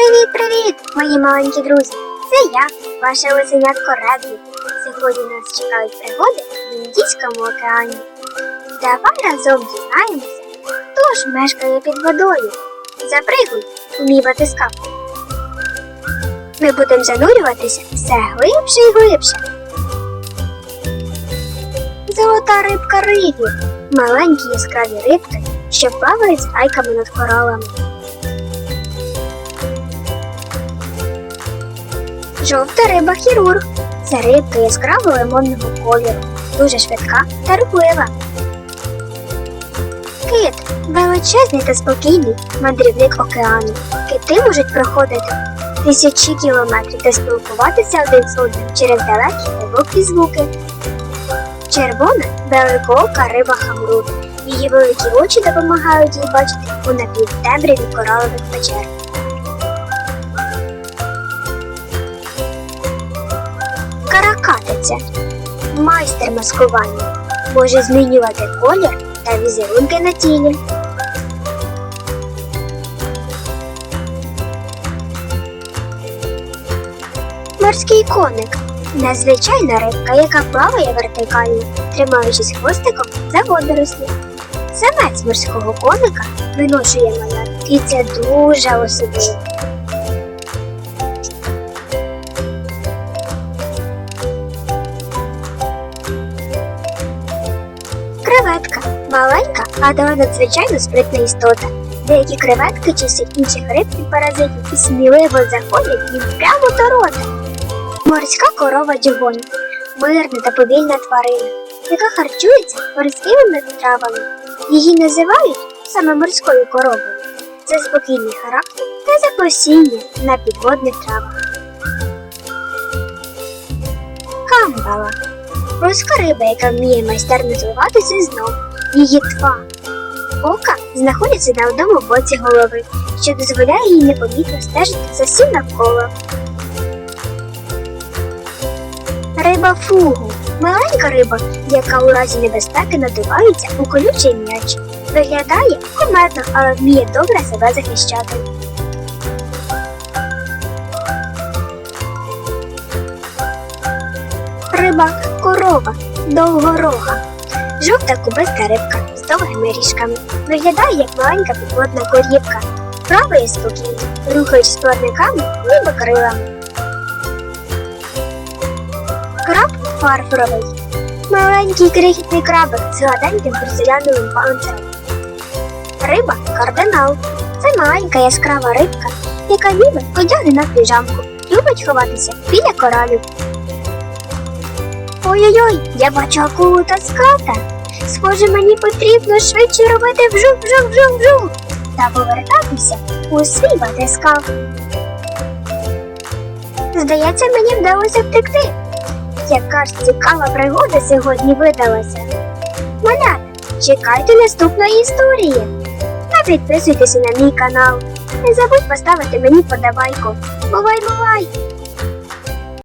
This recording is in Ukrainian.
Привіт-привіт, мої маленькі друзі! Це я, ваше лисенятко Реблі. Сьогодні нас чекають пригоди в Індійському океані. Давай разом дізнаємося, хто ж мешкає під водою. Запригуй у мій батискаф. Ми будемо занурюватися все глибше і глибше. Золота рибка Риві. Маленькі яскраві рибки, що плавають з айками над коралами. Жовта риба хірург. Це рибка яскраво лимонного кольору, дуже швидка та рухлива. Кит величезний та спокійний мандрівник океану. Кити можуть проходити тисячі кілометрів та спілкуватися один з одним через далекі глибокі звуки. Червона великоока риба хамрун. Її великі очі допомагають їй бачити у напівтемряві коралових печер. Каракатиця майстер маскування. Може змінювати колір та візерунки на тілі. Морський коник незвичайна рибка, яка плаває вертикально, тримаючись хвостиком за водорослі. Самець морського коника виношує малят, і це дуже особливо. Маленька, але надзвичайно спритна істота. Деякі креветки чи інших риб і паразитів і сміливо заходять їм прямо до рота. Морська корова дюгонь мирна та повільна тварина, яка харчується морськими травами. Її називають саме морською коровою. Це спокійний характер та запасіння на підводних травах. Камбала морська риба, яка вміє майстерно зливатися з дном. Її тва ока знаходяться на одному боці голови, що дозволяє їй непомітно стежити за всім навколо. Риба фугу маленька риба, яка у разі небезпеки надувається у колючий м'яч. Виглядає кумедно, але вміє добре себе захищати. Риба корова довгорога. Жовта кубиста рибка з довгими ріжками. Виглядає як маленька підводна корівка. Плаває спокійно, рухаючись плавниками, ніби крилами. Краб фарфоровий. Маленький крихітний крабик з гладеньким порцеляновим панцирем. Риба кардинал. Це маленька яскрава рибка, яка ніби одягнена в піжамку. Любить ховатися біля коралів. Ой-ой-ой, я бачу акулу та ската. Схоже, мені потрібно швидше робити вжух-вжух-вжух-вжух та повертатися у свій батискаф. Здається, мені вдалося втекти. Яка ж цікава пригода сьогодні видалася. Малята, чекайте наступної історії. Та підписуйтеся на мій канал. Не забудь поставити мені подобайку. Бувай, бувай!